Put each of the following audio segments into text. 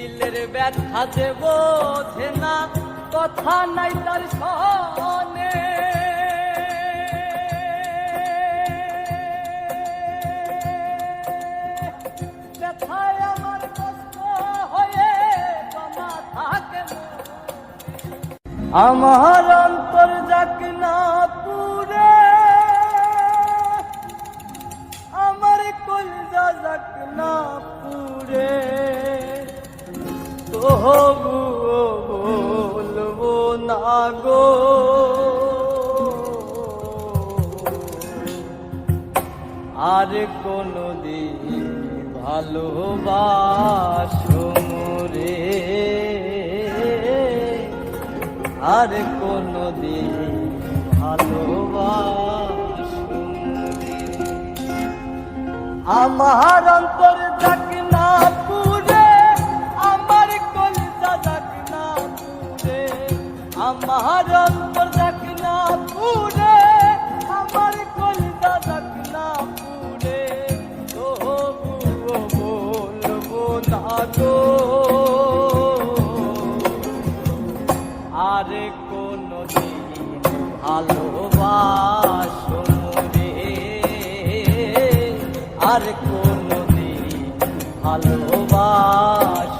দিলের ব্যথা যে না কথা নাই তার সনে। আমার আর কোনো দিন ভালোবাসো রে আর কোনো দিন ভালোবাসো। আমার অন্তর যাক না পুরে আমার কলজা যাক না পুরে আমার আর কোনো দিন ভালোবাসো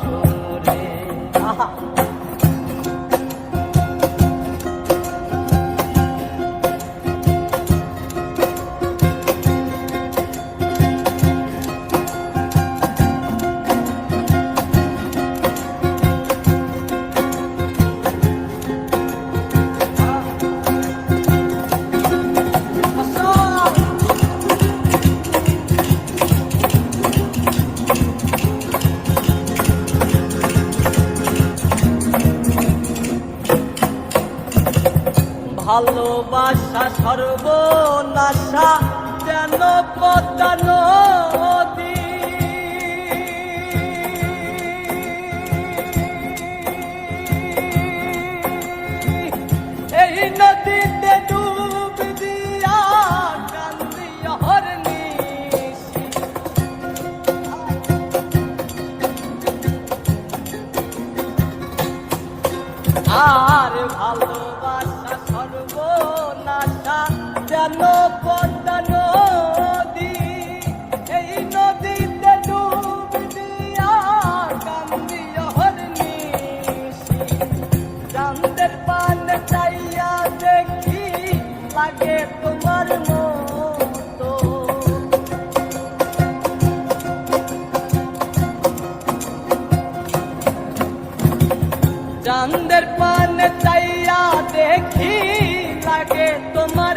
ভালোবাসা সর্বনাশা যেন কান্দি আর ভালোবাসা চাঁদের পান চাইয়া দেখি লাগে তোমার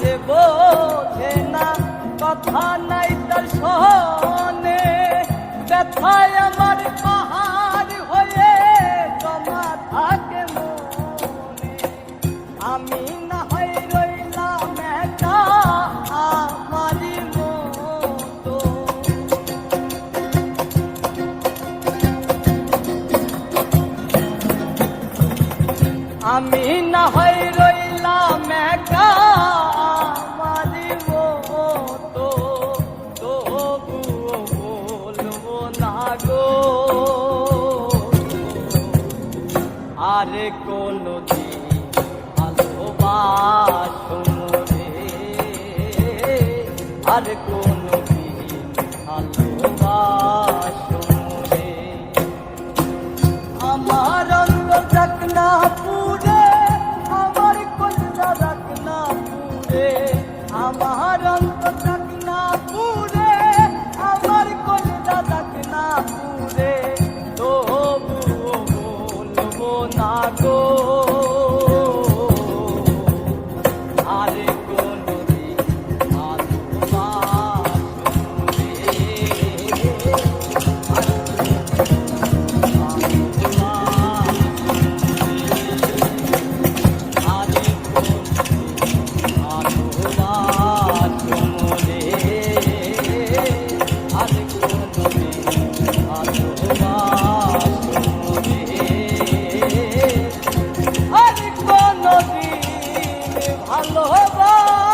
যে বোঝে না, কথা নাই তার সহনে। ব্যথায় আমার পাহাড় হয়ে জমা থাকে মনে। আমি না হয় রইলাম একা, আমারই মতো। আমি না হয় ভালোবাসা